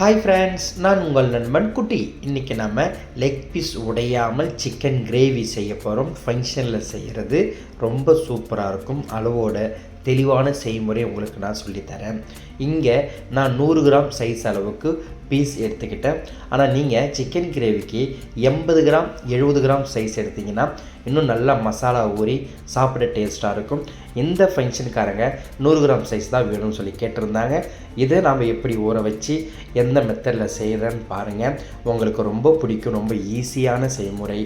Hi friends நான் உங்கள் நண்பன் குட்டி. இன்றைக்கி நம்ம லெக் பீஸ் உடையாமல் சிக்கன் கிரேவி செய்ய போகிறோம் ஃபங்க்ஷனில் செய்கிறது ரொம்ப சூப்பராக இருக்கும். அளவோட தெளிவான செய்முறை உங்களுக்கு நான் சொல்லித்தரேன் இங்கே நான் நூறு கிராம் சைஸ் அளவுக்கு பீஸ் எடுத்துக்கிட்டேன். ஆனால் நீங்கள் சிக்கன் கிரேவிக்கு எண்பது கிராம் எழுபது கிராம் சைஸ் எடுத்தீங்கன்னா இன்னும் நல்லா மசாலா ஊறி சாப்பிட டேஸ்ட்டாக இருக்கும். இந்த ஃபங்க்ஷனுக்காரங்க நூறு கிராம் சைஸ் தான் வேணும்னு சொல்லி கேட்டிருந்தாங்க. இதை நாம் எப்படி ஊற வச்சு எந்த மெத்தடில் செய்கிறேன்னு பாருங்கள் உங்களுக்கு ரொம்ப பிடிக்கும் ரொம்ப ஈஸியான செய்முறை.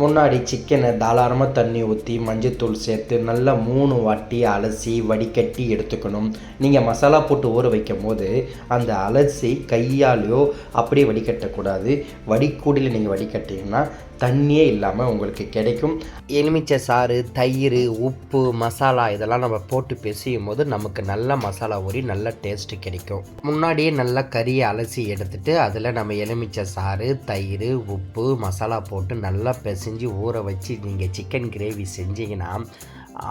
முன்னாடி சிக்கனை தாராளமாக தண்ணி ஊற்றி மஞ்சத்தூள் சேர்த்து நல்லா மூணு வாட்டி அலசி வடிகட்டி எடுத்துக்கணும். நீங்கள் மசாலா போட்டு ஊற வைக்கும் போது அந்த அலசி கையாலேயோ அப்படியே வடிகட்டக்கூடாது. வடிக்கூடியில் நீங்கள் வடிகட்டிங்கன்னா தண்ணியே இல்லாமல் உங்களுக்கு கிடைக்கும். எலுமிச்சை சாறு தயிர் உப்பு மசாலா இதெல்லாம் நம்ம போட்டு பிசையும் போது நமக்கு நல்ல மசாலா ஊறி நல்ல டேஸ்ட்டு கிடைக்கும். முன்னாடியே நல்லா கறியை அலசி எடுத்துட்டு அதில் நம்ம எலுமிச்சை சாறு தயிர் உப்பு மசாலா போட்டு நல்லா பிசைஞ்சு ஊற வச்சு நீங்கள் சிக்கன் கிரேவி செஞ்சீங்கன்னா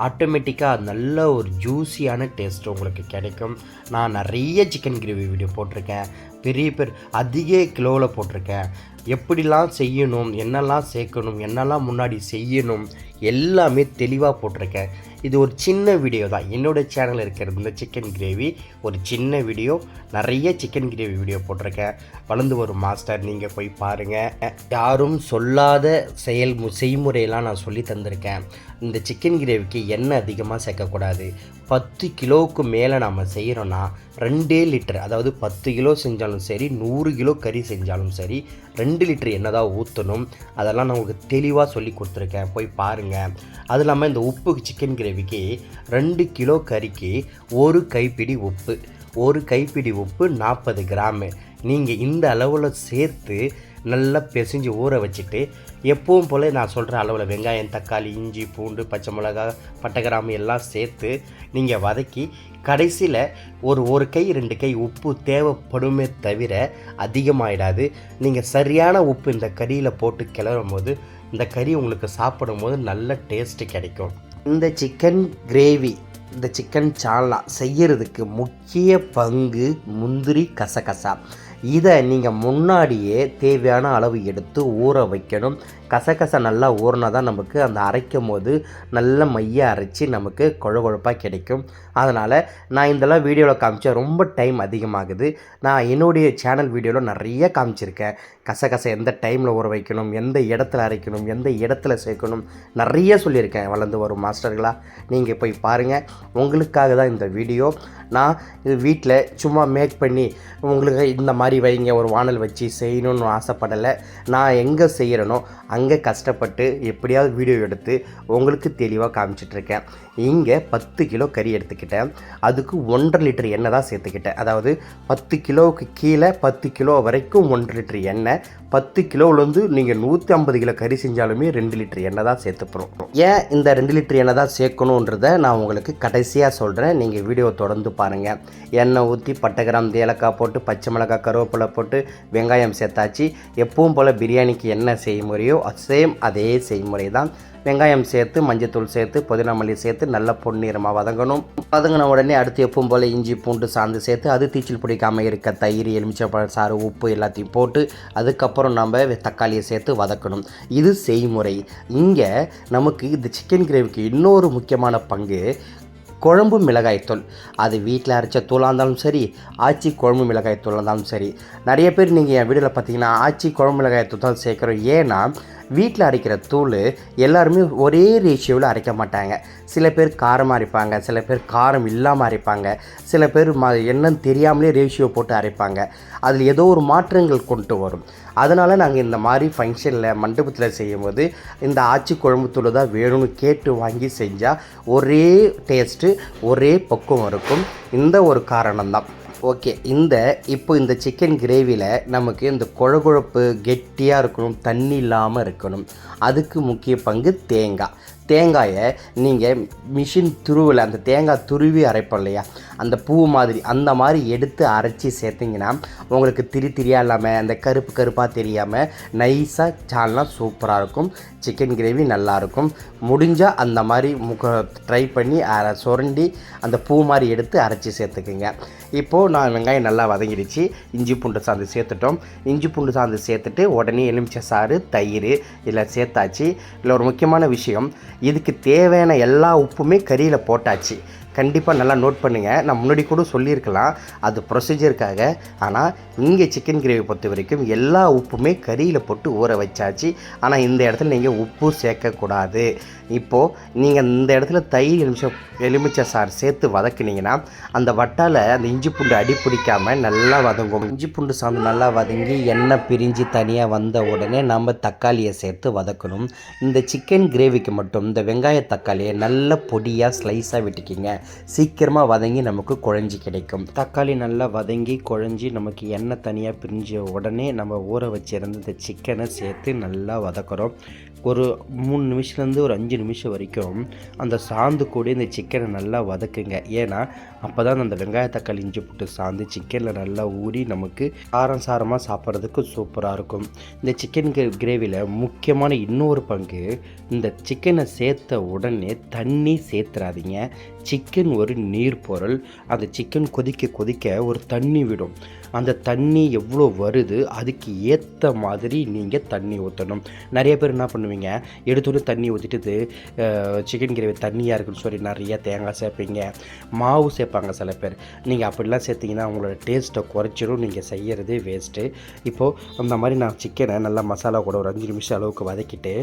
ஆட்டோமேட்டிக்காக நல்ல ஒரு ஜூஸியான டேஸ்ட் உங்களுக்கு கிடைக்கும். நான் நிறைய சிக்கன் கிரேவி வீடியோ போட்டிருக்கேன். பெரிய பெரிய அதிக கிலோவில் போட்டிருக்கேன். எப்படிலாம் செய்யணும் என்னெல்லாம் சேர்க்கணும் என்னெல்லாம் முன்னாடி செய்யணும் எல்லாமே தெளிவாக போட்டிருக்கேன். இது ஒரு சின்ன வீடியோ தான். என்னோடய சேனலில் இருக்கிறது இந்த சிக்கன் கிரேவி ஒரு சின்ன வீடியோ நிறைய சிக்கன் கிரேவி வீடியோ போட்டிருக்கேன். வளர்ந்து வரும் மாஸ்டர் நீங்கள் போய் பாருங்கள் யாரும் சொல்லாத செயல் செய்முறையெல்லாம் நான் சொல்லி தந்திருக்கேன். இந்த சிக்கன் கிரேவிக்கு எண்ணெய் அதிகமாக சேர்க்கக்கூடாது. பத்து கிலோவுக்கு மேலே நம்ம செய்கிறோன்னா ரெண்டே லிட்டர் அதாவது பத்து கிலோ செஞ்சாலும் சரி நூறு கிலோ கறி செஞ்சாலும் சரி ரெண்டு லிட்டர் என்ன தான் ஊற்றணும் அதெல்லாம் நான் உங்களுக்கு தெளிவாக சொல்லி கொடுத்துருக்கேன். போய் பாருங்கள் அது இல்லாமல் இந்த உப்பு சிக்கன் கிரேவிக்கு ரெண்டு கிலோ கறிக்கு ஒரு கைப்பிடி உப்பு. ஒரு கைப்பிடி உப்பு நாற்பது கிராமு. நீங்கள் இந்த அளவில் சேர்த்து நல்லா பிசைஞ்சு ஊற வச்சுட்டு எப்பவும் போல் நான் சொல்கிற அளவில் வெங்காயம் தக்காளி இஞ்சி பூண்டு பச்சை மிளகா பட்டை கிராம்பு எல்லாம் சேர்த்து நீங்கள் வதக்கி கடைசியில் ஒரு ஒரு கை ரெண்டு கை உப்பு தேவைப்படுமே தவிர அதிகமாகிடாது நீங்கள் சரியான உப்பு இந்த கறியில் போட்டு கிளறும் போது இந்த கறி உங்களுக்கு சாப்பிடும் போது நல்ல டேஸ்ட்டு கிடைக்கும். இந்த சிக்கன் கிரேவி இந்த சிக்கன் சால்னா செய்கிறதுக்கு முக்கிய பங்கு முந்திரி கசகசா. இதை நீங்கள் முன்னாடியே தேவையான அளவு எடுத்து ஊற வைக்கணும். கசகச நல்லா ஊறினா தான் நமக்கு அந்த அரைக்கும் போது நல்ல மைய அரைச்சி நமக்கு குழகுழப்பாக கிடைக்கும். அதனால் நான் இதெல்லாம் வீடியோவில் காமிச்சேன் ரொம்ப டைம் அதிகமாகுது. நான் என்னுடைய சேனல் வீடியோவில் நிறைய காமிச்சிருக்கேன். கசகசை எந்த டைமில் ஊற வைக்கணும் எந்த இடத்துல அரைக்கணும் எந்த இடத்துல சேர்க்கணும் நிறைய சொல்லியிருக்கேன் வளர்ந்து வரும் மாஸ்டர்களாக நீங்கள் போய் பாருங்கள் உங்களுக்காக தான் இந்த வீடியோ. நான் இது வீட்டில் சும்மா மேக் பண்ணி உங்களுக்கு இந்த மாதிரி வைங்க ஒரு வானல் வச்சு செய்யணும்னு ஆசைப்படலை. நான் எங்கே செய்கிறேனோ அங்கே அங்கே கஷ்டப்பட்டு எப்படியாவது வீடியோ எடுத்து உங்களுக்கு தெளிவாக காமிச்சிட்ருக்கேன் இங்கே பத்து கிலோ கறி எடுத்துக்கிட்டேன். அதுக்கு ஒன்றரை லிட்டர் எண்ணெய் தான் சேர்த்துக்கிட்டேன். அதாவது பத்து கிலோவுக்கு கீழே பத்து கிலோ வரைக்கும் ஒன்றரை லிட்டர் எண்ணெய் பத்து கிலோவிலேருந்து நீங்கள் நூற்றி ஐம்பது கிலோ கறி செஞ்சாலுமே ரெண்டு லிட்டர் எண்ணெய் தான் சேர்த்துப்போம். ஏன் இந்த ரெண்டு லிட்டர் எண்ணெய் தான் சேர்க்கணுன்றத நான் உங்களுக்கு கடைசியாக சொல்கிறேன் நீங்கள் வீடியோ தொடர்ந்து பாருங்கள் எண்ணெய் ஊற்றி பட்டை கிராம் ஏலக்காய் போட்டு பச்சை மிளகாய் கருவேப்பிலை போட்டு வெங்காயம் சேர்த்தாச்சு. எப்பவும் போல் பிரியாணிக்கு என்ன செய்முறையோ சேம் அதே செய்முறை தான் வெங்காயம் சேர்த்து மஞ்சத்தூள் சேர்த்து புதினா மல்லி சேர்த்து நல்லா பொன்னிறமாக வதங்கணும். வதங்கின உடனே அடுத்து எப்பவும் போல் இஞ்சி பூண்டு சாந்து சேர்த்து அது தீச்சல் பிடிக்காமல் இருக்க தயிர் எலுமிச்சப்பழம் சாறு உப்பு எல்லாத்தையும் போட்டு அதுக்கப்புறம் நம்ம தக்காளியை சேர்த்து வதக்கணும். இது செய்முறை. இங்கே நமக்கு இந்த சிக்கன் கிரேவிக்கு இன்னொரு முக்கியமான பங்கு குழம்பு மிளகாய்த்தூள் அது வீட்டில் அரைச்ச தூளாக இருந்தாலும் சரி ஆச்சி குழம்பு மிளகாய்த்தூளாக இருந்தாலும் சரி. நிறைய பேர் நீங்கள் என் வீடியோவில் பார்த்தீங்கன்னா ஆச்சி குழம்பு மிளகாய்த்தூள் தான் சேர்க்குறோம். ஏன்னா வீட்டில் அரைக்கிற தூள் எல்லாருமே ஒரே ரேஷியோவில் அரைக்க மாட்டாங்க. சில பேர் காரமாக அரைப்பாங்க சில பேர் காரம் இல்லாமல் அரைப்பாங்க சில பேர் ம என்னன்னு தெரியாமலே ரேஷியோ போட்டு அரைப்பாங்க. அதில் ஏதோ ஒரு மாற்றங்கள் கொண்டு வரும். அதனால் நாங்கள் இந்த மாதிரி ஃபங்க்ஷனில் மண்டபத்தில் செய்யும்போது இந்த ஆச்சி குழம்பு தூள் தான் வேணும்னு கேட்டு வாங்கி செஞ்சால் ஒரே டேஸ்ட்டு ஒரே பக்குவம் இருக்கும். இந்த ஒரு காரணம்தான். ஓகே இந்த இப்போ இந்த சிக்கன் கிரேவியில் நமக்கு இந்த குழகுழப்பு கெட்டியாக இருக்கணும் தண்ணி இல்லாமல் இருக்கணும். அதுக்கு முக்கிய பங்கு தேங்காய். தேங்காயை நீங்கள் மிஷின் துருவில் அந்த தேங்காய் துருவி அரைப்போம் இல்லையா? அந்த பூ மாதிரி அந்த மாதிரி எடுத்து அரைச்சி சேர்த்திங்கன்னா உங்களுக்கு திரி திரியாக இல்லாமல் அந்த கருப்பு கருப்பாக தெரியாமல் நைஸாக சால்னா சூப்பராக இருக்கும். சிக்கன் கிரேவி நல்லாயிருக்கும் முடிஞ்சால் அந்த மாதிரி முக ட்ரை பண்ணி அரை சுரண்டி அந்த பூ மாதிரி எடுத்து அரைச்சி சேர்த்துக்குங்க. இப்போது நான் வெங்காயம் நல்லா வதங்கிடுச்சு. இஞ்சி பூண்டு சாந்து சேர்த்துட்டோம். இஞ்சி பூண்டு சாந்து சேர்த்துட்டு உடனே எலுமிச்சை சாறு தயிர் இதில் சேர்த்தாச்சு. இதில் ஒரு முக்கியமான விஷயம் இதுக்கு தேவையான எல்லா உப்புமே கறியில் போட்டாச்சு. கண்டிப்பாக நல்லா நோட் பண்ணுங்கள் நான் முன்னாடி கூட சொல்லியிருக்கலாம். அது ப்ரொசீஜருக்காக ஆனால் இங்கே சிக்கன் கிரேவி பொறுத்த வரைக்கும் எல்லா உப்புமே கறியில் போட்டு ஊற வச்சாச்சு. ஆனால் இந்த இடத்துல நீங்கள் உப்பு சேர்க்கக்கூடாது. இப்போது நீங்கள் இந்த இடத்துல தயிர் எலுமிச்சம் எலுமிச்சை சாறு சேர்த்து வதக்குனீங்கன்னா அந்த வட்டால் அந்த இஞ்சி பூண்டு அடி பிடிக்காமல் நல்லா வதங்கும். இஞ்சி பூண்டு சாந்து நல்லா வதங்கி எண்ணெய் பிரிஞ்சு தனியாக வந்த உடனே நம்ம தக்காளியை சேர்த்து வதக்கணும். இந்த சிக்கன் கிரேவிக்கு மட்டும் இந்த வெங்காய தக்காளியை நல்ல பொடியாக ஸ்லைஸாக விட்டுக்கிங்க. சீக்கிரமாக வதங்கி நமக்கு குழஞ்சி கிடைக்கும். தக்காளி நல்லா வதங்கி குழஞ்சி நமக்கு எண்ணெய் தனியாக பிரிஞ்ச உடனே நம்ம ஊற வச்சிருந்த இந்த சிக்கனை சேர்த்து நல்லா வதக்குறோம். ஒரு மூணு நிமிஷத்துலேருந்து ஒரு அஞ்சு நிமிஷம் வரைக்கும் அந்த சாந்து கூட இந்த சிக்கனை நல்லா வதக்குங்க. ஏன்னா அப்போ தான் அந்த வெங்காய தக்காளி இஞ்சி போட்டு சாந்து சிக்கனில் நல்லா ஊறி நமக்கு காரம் சாரமாக சாப்பிட்றதுக்கு சூப்பராக இருக்கும். இந்த சிக்கன் கிரேவியில் முக்கியமான இன்னொரு பங்கு இந்த சிக்கனை சேர்த்த உடனே தண்ணி சேர்த்துறாதீங்க. சிக்கன் ஒரு நீர் பொருள் அந்த சிக்கன் கொதிக்க கொதிக்க ஒரு தண்ணி விடும். அந்த தண்ணி எவ்வளோ வருது அதுக்கு ஏற்ற மாதிரி நீங்கள் தண்ணி ஊற்றணும் நிறைய பேர் என்ன பண்ணுவீங்க? எடுத்தோடனே தண்ணி ஊற்றிட்டு சிக்கன் கிரேவி தண்ணியாக இருக்குன்னு சொல்லி நிறைய தேங்காய் சேர்ப்பீங்க. மாவு சேர்ப்பாங்க சில பேர். நீங்கள் அப்படிலாம் சேர்த்திங்கன்னா அவங்களோட டேஸ்ட்டை குறைச்சிடும் நீங்கள் செய்கிறது வேஸ்ட்டு இப்போது அந்த மாதிரி நான் சிக்கனை நல்லா மசாலா கூட ஒரு அஞ்சு நிமிஷம் அளவுக்கு வதக்கிட்டு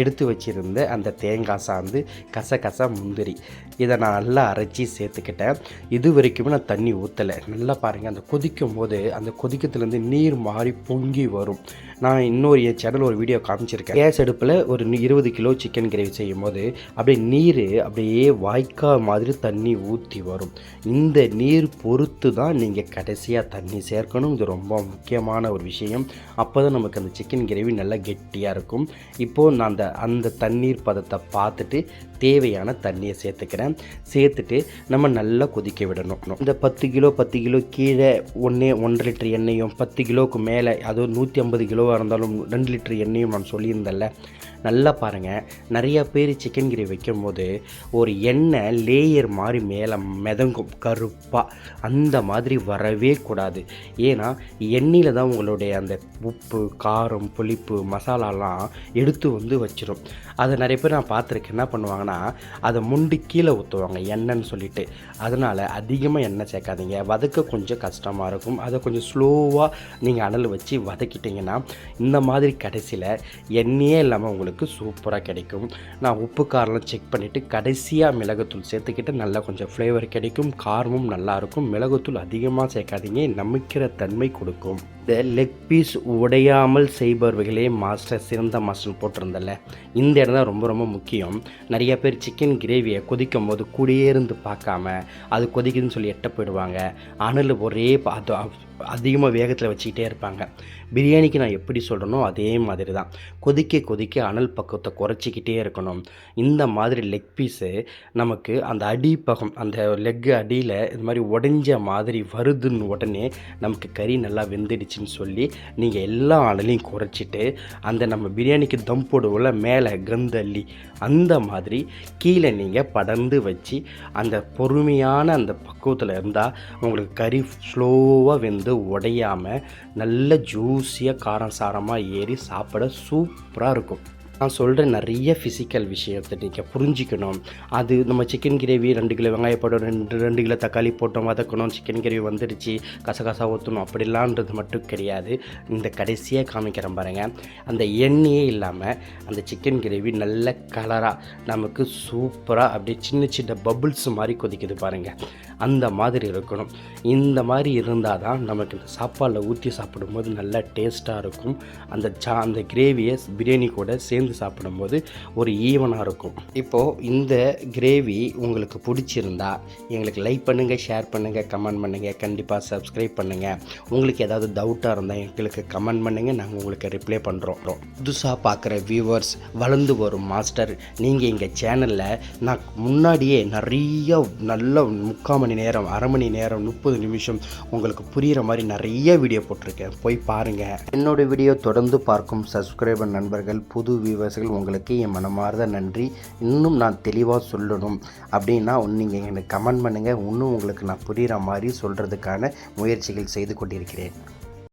எடுத்து வச்சுருந்த அந்த தேங்காய் சாந்து கச கச முந்திரி இதை நான் நல்லா அரைச்சி சேர்த்துக்கிட்டேன். இது வரைக்குமே நான் தண்ணி ஊற்றலை நல்லா பாருங்கள் அந்த கொதிக்கும் போது அந்த கொதிக்கத்துலேருந்து நீர் மாறி பொங்கி வரும். நான் இன்னொரு என் சேனல் ஒரு வீடியோ காமிச்சிருக்கேன். கேஸ் அடுப்பில் ஒரு இருபது கிலோ சிக்கன் கிரேவி செய்யும் போது அப்படியே நீர் அப்படியே வாய்க்கா மாதிரி தண்ணி ஊற்றி வரும். இந்த நீர் பொறுத்து தான் நீங்கள் கடைசியாக தண்ணி சேர்க்கணும். இது ரொம்ப முக்கியமான ஒரு விஷயம். அப்போ தான் நமக்கு அந்த சிக்கன் கிரேவி நல்லா கெட்டியாக இருக்கும். இப்போது நான் அந்த அந்த தண்ணீர் பதத்தை பார்த்துட்டு தேவையான தண்ணியை சேர்த்துக்கிறேன். சேர்த்துட்டு நம்ம நல்லா கொதிக்க விடணும். இந்த பத்து கிலோ பத்து கிலோ கீழே ஒன்றே ஒன்றரை லிட்டர் எண்ணெயும் பத்து கிலோவுக்கு மேலே அதுவும் நூற்றி ஐம்பது கிலோ கிலோவாக இருந்தாலும் ரெண்டு லிட்டர் எண்ணெயும் நான் சொல்லியிருந்தேன்ல. நல்லா பாருங்கள் நிறையா பேர் சிக்கன் கிரேவி வைக்கும்போது ஒரு எண்ணெய் லேயர் மாதிரி மேலே மிதங்கும் கருப்பாக அந்த மாதிரி வரவே கூடாது. ஏன்னா எண்ணெயில் தான் உங்களுடைய அந்த உப்பு காரம் புளிப்பு மசாலாலாம் எடுத்து வந்து வச்சிடும் அதை நிறைய பேர் நான் பார்த்துருக்கேன். என்ன பண்ணுவாங்கன்னா அதை முண்டி கீழே ஊற்றுவாங்க எண்ணெய்ன்னு சொல்லிட்டு. அதனால் அதிகமாக எண்ணெய் சேர்க்காதீங்க. வதக்க கொஞ்சம் கஷ்டமாக இருக்கும். அதை கொஞ்சம் ஸ்லோவாக நீங்கள் அனல் வச்சு வதக்கிட்டிங்கன்னா இந்த மாதிரி கடைசியில் எண்ணெயே இல்லாமல் உங்களுக்கு சூப்பராக கிடைக்கும். நான் உப்பு காரெலாம் செக் பண்ணிவிட்டு கடைசியாக மிளகுத்தூள் சேர்த்துக்கிட்டு நல்லா கொஞ்சம் ஃப்ளேவர் கிடைக்கும். காரமும் நல்லாயிருக்கும் மிளகுத்தூள் அதிகமாக சேர்க்காதீங்க. நமிக்கிற தன்மை கொடுக்கும். இந்த லெக் பீஸ் உடையாமல் செய்பவர்களே மாஸ்டர் சிறந்த மாஸ்டர் போட்டிருந்தல இந்த இடம் தான் ரொம்ப ரொம்ப முக்கியம். நிறைய பேர் சிக்கன் கிரேவியை கொதிக்கும் போது கூடயே இருந்து பார்க்காம அது கொதிக்குதுன்னு சொல்லி எட்ட போயிடுவாங்க. அனல் ஒரே ப- அது அதிகமாக வேகத்தில் வச்சுக்கிட்டே இருப்பாங்க. பிரியாணிக்கு நான் எப்படி சொல்கிறேனோ அதே மாதிரி தான் கொதிக்க கொதிக்க அனல் பக்கத்தை குறைச்சிக்கிட்டே இருக்கணும். இந்த மாதிரி லெக் பீஸு நமக்கு அந்த அடிப்பகம் அந்த லெக் அடியில் இது மாதிரி உடைஞ்ச மாதிரி வருதுன்னு உடனே நமக்கு கறி நல்லா வெந்துடுச்சு. வெந்துடுச்சுன்னு சொல்லி நீங்கள் எல்லா அனலையும் குறைச்சிட்டு அந்த நம்ம பிரியாணிக்கு தம் போடுவோம்ல மேலே கந்தள்ளி அந்த மாதிரி கீழே நீங்கள் படர்ந்து வச்சு அந்த பொறுமையான அந்த பக்குவத்தில் இருந்தால் உங்களுக்கு கறி ஸ்லோவாக வெந்து உடையாமல் நல்ல ஜூஸியாக காரம் சாரமாக ஏறி சாப்பிட சூப்பராக இருக்கும். நான் சொல்கிற நிறைய ஃபிசிக்கல் விஷயத்தை நீங்கள் புரிஞ்சிக்கணும். அது நம்ம சிக்கன் கிரேவி ரெண்டு கிலோ வெங்காயம் போட்டோம் ரெண்டு ரெண்டு கிலோ தக்காளி போட்டோம் வதக்கணும் சிக்கன் கிரேவி வந்துடுச்சு கசகசா ஊற்றணும் அப்படிலான்றது மட்டும் கிடையாது. இந்த கடைசியாக காமிக்கிறேன் பாருங்கள் அந்த எண்ணெயே இல்லாமல் அந்த சிக்கன் கிரேவி நல்ல கலராக நமக்கு சூப்பராக அப்படியே சின்ன சின்ன பபுள்ஸ் மாதிரி கொதிக்குது பாருங்கள் அந்த மாதிரி இருக்கணும். இந்த மாதிரி இருந்தால் தான் நமக்கு இந்த சாப்பாடில் ஊற்றி சாப்பிடும்போது நல்லா டேஸ்ட்டாக இருக்கும். அந்த சா அந்த கிரேவியை பிரியாணி கூட சேர்ந்து சேர்ந்து சாப்பிடும்போது ஒரு ஈவனாக இருக்கும். இப்போது இந்த கிரேவி உங்களுக்கு பிடிச்சிருந்தா எங்களுக்கு லைக் பண்ணுங்கள் ஷேர் பண்ணுங்கள் கமெண்ட் பண்ணுங்கள் கண்டிப்பாக சப்ஸ்கிரைப் பண்ணுங்கள் உங்களுக்கு ஏதாவது டவுட்டாக இருந்தால் எங்களுக்கு கமெண்ட் பண்ணுங்கள் நாங்கள் உங்களுக்கு ரிப்ளை பண்ணுறோம் புதுசாக பார்க்குற வியூவர்ஸ் வளர்ந்து வரும் மாஸ்டர் நீங்கள் எங்கள் சேனலில் நான் முன்னாடியே நிறைய நல்ல முக்கால் மணி நேரம் அரை மணி நேரம் முப்பது நிமிஷம் உங்களுக்கு புரிகிற மாதிரி நிறைய வீடியோ போட்டிருக்கேன். போய் பாருங்கள் என்னோட வீடியோ தொடர்ந்து பார்க்கும் சப்ஸ்கிரைபர் நண்பர்கள் புது வியூவர்ஸ்கள் உங்களுக்கு என் மனமார்ந்த நன்றி. இன்னும் நான் தெளிவாக சொல்லணும். அப்படின்னா நீங்கள் எனக்கு கமெண்ட் பண்ணுங்கள் இன்னும் உங்களுக்கு நான் புரிகிற மாதிரி சொல்கிறதுக்கான முயற்சிகள் செய்து கொண்டிருக்கிறேன்.